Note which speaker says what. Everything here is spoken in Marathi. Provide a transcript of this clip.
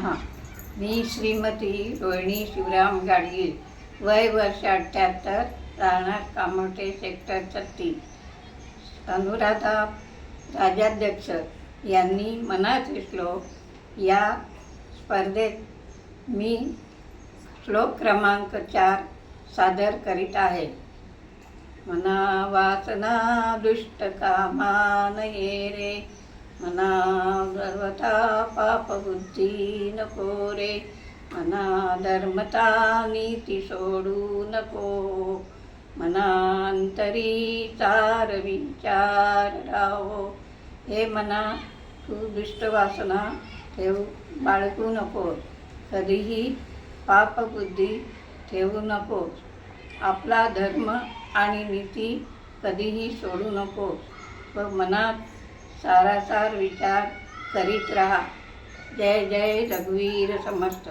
Speaker 1: नमः. मी श्रीमती रोहिणी शिवराम गाडगे. वय वर्ष अठ्ठ्याहत्तर राहणार कामोटे सेक्टर छत्तीस. अनुराधा राजाध्यक्ष यांनी मनात श्लोक या स्पर्धेत मी श्लोक क्रमांक चार सादर करीत आहे. मना वासना दुष्ट कामा रे. मना सर्वथा पापबुद्धी नको रे. मना धर्मता नीती सोडू नको. मनांतरी चार विचार राहो. हे मना तू दुष्ट वासना ठेवू बाळगू नको. कधीही पापबुद्धी ठेवू नको. आपला धर्म आणि नीती कधीही सोडू नको. व मनात सारासार विचार करीत राहा. जय जय रघुवीर समस्त.